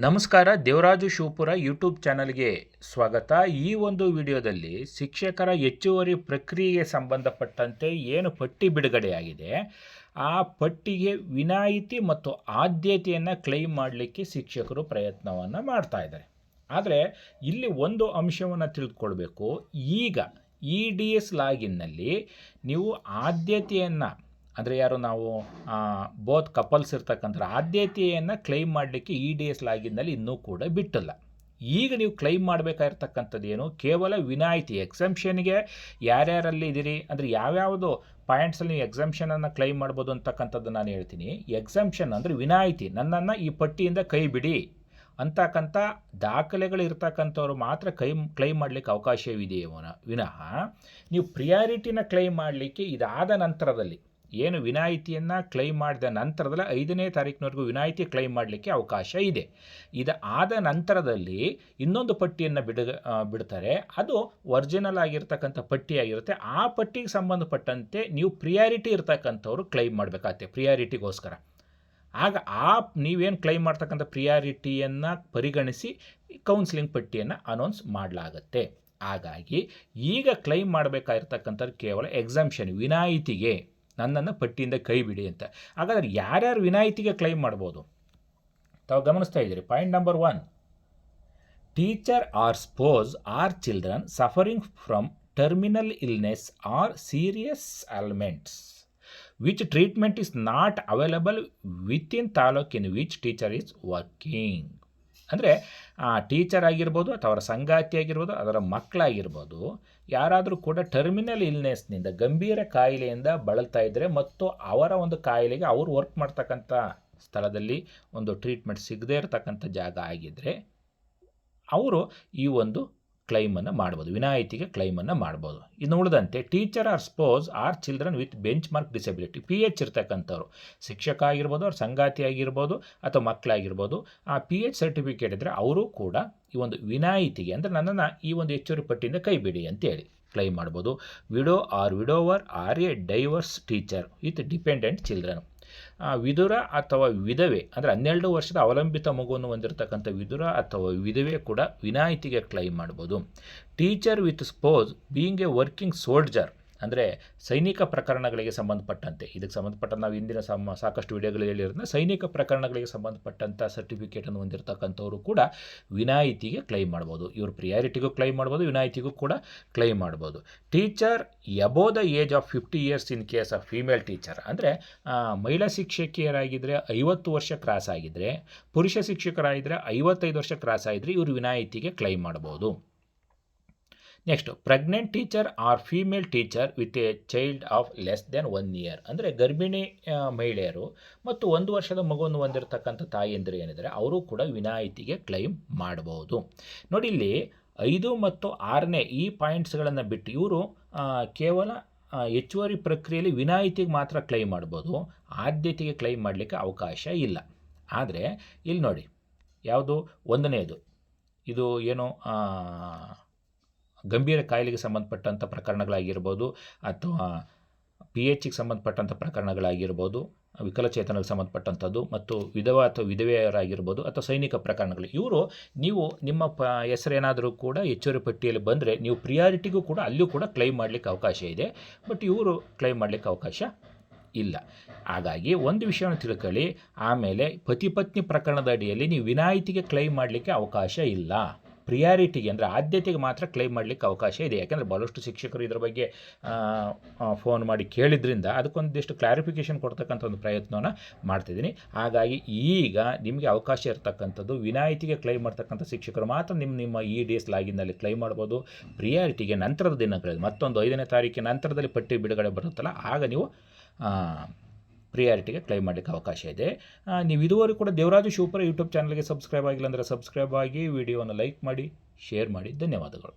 ನಮಸ್ಕಾರ, ದೇವರಾಜು ಶಿವಪುರ ಯೂಟ್ಯೂಬ್ ಚಾನಲ್ಗೆ ಸ್ವಾಗತ. ಈ ಒಂದು ವಿಡಿಯೋದಲ್ಲಿ ಶಿಕ್ಷಕರ ಹೆಚ್ಚುವರಿ ಪ್ರಕ್ರಿಯೆಗೆ ಸಂಬಂಧಪಟ್ಟಂತೆ ಏನು ಪಟ್ಟಿ ಬಿಡುಗಡೆಯಾಗಿದೆ? ಆ ಪಟ್ಟಿಗೆ ವಿನಾಯಿತಿ ಮತ್ತು ಆದ್ಯತೆಯನ್ನು ಕ್ಲೈಮ್ ಮಾಡಲಿಕ್ಕೆ ಶಿಕ್ಷಕರು ಪ್ರಯತ್ನವನ್ನು ಮಾಡ್ತಾ ಇದ್ದಾರೆ. ಆದರೆ ಇಲ್ಲಿ ಒಂದು ಅಂಶವನ್ನು ತಿಳ್ಕೊಳ್ಬೇಕು. ಈಗ ಇ ಡಿ ಎಸ್ ಲಾಗಿನ್ನಲ್ಲಿ ನೀವು ಆದ್ಯತೆಯನ್ನು ಅಂದರೆ ಯಾರು ನಾವು ಬೋತ್ ಕಪಲ್ಸ್ ಇರ್ತಕ್ಕಂಥ ಆದ್ಯತೆಯನ್ನು ಕ್ಲೈಮ್ ಮಾಡಲಿಕ್ಕೆ ಇ ಡಿ ಎಸ್ ಲಾಗಿನಲ್ಲಿ ಇನ್ನೂ ಕೂಡ ಬಿಟ್ಟಿಲ್ಲ. ಈಗ ನೀವು ಕ್ಲೈಮ್ ಮಾಡಬೇಕಾಗಿರ್ತಕ್ಕಂಥದ್ದೇನು, ಕೇವಲ ವಿನಾಯಿತಿ ಎಕ್ಸಂಪ್ಷನ್ಗೆ ಯಾರ್ಯಾರಲ್ಲಿ ಇದ್ದೀರಿ ಅಂದರೆ ಯಾವ್ಯಾವುದು ಪಾಯಿಂಟ್ಸಲ್ಲಿ ನೀವು ಎಕ್ಸಂಪ್ಷನನ್ನು ಕ್ಲೈಮ್ ಮಾಡ್ಬೋದು ಅಂತಕ್ಕಂಥದ್ದು ನಾನು ಹೇಳ್ತೀನಿ. ಎಕ್ಸಂಪ್ಷನ್ ಅಂದರೆ ವಿನಾಯಿತಿ, ನನ್ನನ್ನು ಈ ಪಟ್ಟಿಯಿಂದ ಕೈ ಬಿಡಿ ಅಂತಕ್ಕಂಥ ದಾಖಲೆಗಳು ಇರ್ತಕ್ಕಂಥವ್ರು ಮಾತ್ರ ಕೈ ಕ್ಲೈಮ್ ಮಾಡಲಿಕ್ಕೆ ಅವಕಾಶವಿದೆಯೋನ ವಿನಃ, ನೀವು ಪ್ರಿಯಾರಿಟಿನ ಕ್ಲೈಮ್ ಮಾಡಲಿಕ್ಕೆ ಇದಾದ ನಂತರದಲ್ಲಿ ಏನು ವಿನಾಯಿತಿಯನ್ನು ಕ್ಲೈಮ್ ಮಾಡಿದ ನಂತರದಲ್ಲಿ ಐದನೇ ತಾರೀಕಿನವರೆಗೂ ವಿನಾಯಿತಿ ಕ್ಲೈಮ್ ಮಾಡಲಿಕ್ಕೆ ಅವಕಾಶ ಇದೆ. ಇದು ಆದ ನಂತರದಲ್ಲಿ ಇನ್ನೊಂದು ಪಟ್ಟಿಯನ್ನು ಬಿಡ ಬಿಡ್ತಾರೆ. ಅದು ಒರಿಜಿನಲ್ ಆಗಿರ್ತಕ್ಕಂಥ ಪಟ್ಟಿಯಾಗಿರುತ್ತೆ ಆ ಪಟ್ಟಿಗೆ ಸಂಬಂಧಪಟ್ಟಂತೆ ನೀವು ಪ್ರಿಯಾರಿಟಿ ಇರ್ತಕ್ಕಂಥವ್ರು ಕ್ಲೈಮ್ ಮಾಡಬೇಕಾಗತ್ತೆ ಪ್ರಿಯಾರಿಟಿಗೋಸ್ಕರ ಆಗ ಆ ನೀವೇನು ಕ್ಲೈಮ್ ಮಾಡ್ತಕ್ಕಂಥ ಪ್ರಿಯಾರಿಟಿಯನ್ನು ಪರಿಗಣಿಸಿ ಕೌನ್ಸಿಲಿಂಗ್ ಪಟ್ಟಿಯನ್ನು ಅನೌನ್ಸ್ ಮಾಡಲಾಗತ್ತೆ. ಹಾಗಾಗಿ ಈಗ ಕ್ಲೈಮ್ ಮಾಡಬೇಕಾಗಿರ್ತಕ್ಕಂಥದ್ದು ಕೇವಲ ಎಕ್ಸಾಮ್ಷನ್ ವಿನಾಯಿತಿಗೆ. ನನ್ನನ್ನು ಪಟ್ಟಿಯಿಂದ ಕೈ ಬಿಡಿ ಅಂತ. ಹಾಗಾದರೆ ಯಾರ್ಯಾರು ವಿನಾಯಿತಿಗೆ ಕ್ಲೈಮ್ ಮಾಡ್ಬೋದು? ತಾವು ಗಮನಿಸ್ತಾ ಇದ್ದೀರಿ point number one teacher or spouse or children suffering from terminal illness or serious ailments which treatment is not available within ತಾಲೂಕಿನ್ which teacher is working ಅಂದರೆ ಟೀಚರ್ ಆಗಿರ್ಬೋದು ಅಥವಾ ಅವರ ಸಂಗಾತಿ ಆಗಿರ್ಬೋದು, ಅದರ ಮಕ್ಕಳಾಗಿರ್ಬೋದು, ಯಾರಾದರೂ ಕೂಡ ಟರ್ಮಿನಲ್ ಇಲ್ನೆಸ್ನಿಂದ ಗಂಭೀರ ಕಾಯಿಲೆಯಿಂದ ಬಳಲ್ತಾ ಇದ್ದರೆ ಮತ್ತು ಅವರ ಒಂದು ಕಾಯಿಲೆಗೆ ಅವರು ವರ್ಕ್ ಮಾಡ್ತಕ್ಕಂಥ ಸ್ಥಳದಲ್ಲಿ ಒಂದು ಟ್ರೀಟ್ಮೆಂಟ್ ಸಿಗದೇ ಇರತಕ್ಕಂಥ ಜಾಗ ಆಗಿದ್ದರೆ ಅವರು ಈ ಒಂದು ಕ್ಲೈಮನ್ನು ಮಾಡ್ಬೋದು, ವಿನಾಯಿತಿಗೆ ಕ್ಲೈಮನ್ನು ಮಾಡ್ಬೋದು. ಇನ್ನು ಉಳಿದಂತೆ teacher or spouse or children with benchmark disability P H ಇರ್ತಕ್ಕಂಥವ್ರು, ಶಿಕ್ಷಕ ಆಗಿರ್ಬೋದು ಅವ್ರ ಸಂಗಾತಿ ಆಗಿರ್ಬೋದು ಅಥವಾ ಮಕ್ಕಳಾಗಿರ್ಬೋದು ಆ ಪಿ ಎಚ್ ಸರ್ಟಿಫಿಕೇಟ್ ಇದ್ದರೆ ಅವರು ಕೂಡ ಈ ಒಂದು ವಿನಾಯಿತಿಗೆ, ಅಂದರೆ ನನ್ನನ್ನು ಈ ಒಂದು ಹೆಚ್ಚುವರಿ ಪಟ್ಟಿಯಿಂದ ಕೈ ಬಿಡಿ ಅಂತೇಳಿ ಕ್ಲೈಮ್ ಮಾಡ್ಬೋದು. Widow or widower or a divorce teacher with dependent children Vidura ಅಥವಾ ವಿಧವೆ, ಅಂದರೆ ಹನ್ನೆರಡು ವರ್ಷದ ಅವಲಂಬಿತ ಮಗುವನ್ನು ಹೊಂದಿರತಕ್ಕಂಥ ವಿದುರ ಅಥವಾ ವಿಧವೆ ಕೂಡ ವಿನಾಯಿತಿಗೆ ಕ್ಲೈಮ್ ಮಾಡ್ಬೋದು. Teacher with spouse being a working soldier ಅಂದರೆ ಸೈನಿಕ ಪ್ರಕರಣಗಳಿಗೆ ಸಂಬಂಧಪಟ್ಟಂತೆ. ಇದಕ್ಕೆ ಸಂಬಂಧಪಟ್ಟ ನಾವು ಇಂದಿನ ಸಮ, ಸಾಕಷ್ಟು ವಿಡಿಯೋಗಳಲ್ಲಿ ಹೇಳಿರೋದ್ರಿಂದ ಸೈನಿಕ ಪ್ರಕರಣಗಳಿಗೆ ಸಂಬಂಧಪಟ್ಟಂಥ ಸರ್ಟಿಫಿಕೇಟನ್ನು ಹೊಂದಿರತಕ್ಕಂಥವರು ಕೂಡ ವಿನಾಯಿತಿಗೆ ಕ್ಲೈಮ್ ಮಾಡ್ಬೋದು. ಇವ್ರ ಪ್ರಿಯಾರಿಟಿಗೂ ಕ್ಲೈಮ್ ಮಾಡ್ಬೋದು, ವಿನಾಯಿತಿಗೂ ಕೂಡ ಕ್ಲೈಮ್ ಮಾಡ್ಬೋದು. Teacher above the age of fifty years in case of female teacher ಅಂದರೆ ಮಹಿಳಾ ಶಿಕ್ಷಕಿಯರಾಗಿದ್ದರೆ ಐವತ್ತು ವರ್ಷ ಕ್ರಾಸ್ ಆಗಿದ್ದರೆ ಪುರುಷ ಶಿಕ್ಷಕರಾಗಿದ್ದರೆ ಐವತ್ತೈದು ವರ್ಷ ಕ್ರಾಸ್ ಆಗಿದ್ದರೆ ಇವರು ವಿನಾಯಿತಿಗೆ ಕ್ಲೈಮ್ ಮಾಡ್ಬೋದು. Next pregnant teacher or female teacher with a child of less than one year ಅಂದರೆ ಗರ್ಭಿಣಿ ಮಹಿಳೆಯರು ಮತ್ತು ಒಂದು ವರ್ಷದ ಮಗುವನ್ನು ಹೊಂದಿರತಕ್ಕಂಥ ತಾಯಿಯಂದರೆ ಏನಿದ್ರೆ ಅವರು ಕೂಡ ವಿನಾಯಿತಿಗೆ ಕ್ಲೈಮ್ ಮಾಡಬಹುದು ನೋಡಿ ಇಲ್ಲಿ ಐದು ಮತ್ತು ಆರನೇ ಈ ಪಾಯಿಂಟ್ಸ್ಗಳನ್ನು ಬಿಟ್ಟು ಇವರು ಕೇವಲ ಹೆಚ್ಚುವರಿ ಪ್ರಕ್ರಿಯೆಯಲ್ಲಿ ವಿನಾಯಿತಿಗೆ ಮಾತ್ರ ಕ್ಲೈಮ್ ಮಾಡ್ಬೋದು. ಆದ್ಯತೆಗೆ ಕ್ಲೈಮ್ ಮಾಡಲಿಕ್ಕೆ ಅವಕಾಶ ಇಲ್ಲ. ಆದರೆ ಇಲ್ಲಿ ನೋಡಿ, ಯಾವುದು? ಒಂದನೇದು. ಇದು ಏನು? ಗಂಭೀರ ಕಾಯಿಲೆಗೆ ಸಂಬಂಧಪಟ್ಟಂಥ ಪ್ರಕರಣಗಳಾಗಿರ್ಬೋದು ಅಥವಾ ಪಿ ಎಚ್ಗೆ ಸಂಬಂಧಪಟ್ಟಂಥ ಪ್ರಕರಣಗಳಾಗಿರ್ಬೋದು ವಿಕಲಚೇತನಕ್ಕೆ ಸಂಬಂಧಪಟ್ಟಂಥದ್ದು ಮತ್ತು ವಿಧವ ಅಥವಾ ವಿಧವೆಯರಾಗಿರ್ಬೋದು ಅಥವಾ ಸೈನಿಕ ಪ್ರಕರಣಗಳು. ಇವರು ನೀವು ನಿಮ್ಮ ಪ ಹೆಸರೇನಾದರೂ ಕೂಡ ಹೆಚ್ಚುವರಿ ಪಟ್ಟಿಯಲ್ಲಿ ಬಂದರೆ ನೀವು ಪ್ರಿಯಾರಿಟಿಗೂ ಕೂಡ ಅಲ್ಲಿಯೂ ಕೂಡ ಕ್ಲೈಮ್ ಮಾಡಲಿಕ್ಕೆ ಅವಕಾಶ ಇದೆ. ಬಟ್ ಇವರು ಕ್ಲೈಮ್ ಮಾಡಲಿಕ್ಕೆ ಅವಕಾಶ ಇಲ್ಲ. ಹಾಗಾಗಿ ಒಂದು ವಿಷಯವನ್ನು ತಿಳ್ಕೊಳ್ಳಿ. ಆಮೇಲೆ ಪತಿ ಪತ್ನಿ ಪ್ರಕರಣದ ಅಡಿಯಲ್ಲಿ ನೀವು ವಿನಾಯಿತಿಗೆ ಕ್ಲೈಮ್ ಮಾಡಲಿಕ್ಕೆ ಅವಕಾಶ ಇಲ್ಲ. ಪ್ರಿಯಾರಿಟಿಗೆ ಅಂದರೆ ಆದ್ಯತೆಗೆ ಮಾತ್ರ ಕ್ಲೈಮ್ ಮಾಡಲಿಕ್ಕೆ ಅವಕಾಶ ಇದೆ. ಯಾಕೆಂದರೆ ಭಾಳಷ್ಟು ಶಿಕ್ಷಕರು ಇದರ ಬಗ್ಗೆ ಫೋನ್ ಮಾಡಿ ಕೇಳಿದ್ರಿಂದ ಅದಕ್ಕೊಂದಿಷ್ಟು ಕ್ಲಾರಿಫಿಕೇಷನ್ ಕೊಡ್ತಕ್ಕಂಥ ಒಂದು ಪ್ರಯತ್ನವನ್ನು ಮಾಡ್ತಿದ್ದೀನಿ. ಹಾಗಾಗಿ ಈಗ ನಿಮಗೆ ಅವಕಾಶ ಇರತಕ್ಕಂಥದ್ದು ವಿನಾಯಿತಿಗೆ ಕ್ಲೈಮ್ ಮಾಡ್ತಕ್ಕಂಥ ಶಿಕ್ಷಕರು ಮಾತ್ರ ನಿಮ್ಮ ನಿಮ್ಮ ಇ ಡಿ ಎಸ್ ಲಾಗಿನ್ನಲ್ಲಿ ಕ್ಲೈಮ್ ಮಾಡ್ಬೋದು. ಪ್ರಿಯಾರಿಟಿಗೆ ನಂತರದ ದಿನಗಳಲ್ಲಿ ಮತ್ತೊಂದು ಐದನೇ ತಾರೀಕಿನ ನಂತರದಲ್ಲಿ ಪಟ್ಟಿ ಬಿಡುಗಡೆ ಬರುತ್ತಲ್ಲ, ಆಗ ನೀವು ಪ್ರಿಯಾರಿಟಿಗೆ ಕ್ಲೈಮ್ ಮಾಡಲಿಕ್ಕೆ ಅವಕಾಶ ಇದೆ. ನೀವು ಇದುವರೆಗೂ ಕೂಡ ದೇವರಾಜು ಶಿವಪುರ ಯೂಟ್ಯೂಬ್ ಚಾನಲ್ಗೆ ಸಬ್ಸ್ಕ್ರೈಬ್ ಆಗಿಲ್ಲ ಅಂದರೆ ಸಬ್ಸ್ಕ್ರೈಬ್ ಆಗಿ ವಿಡಿಯೋವನ್ನು ಲೈಕ್ ಮಾಡಿ ಶೇರ್ ಮಾಡಿ. ಧನ್ಯವಾದಗಳು.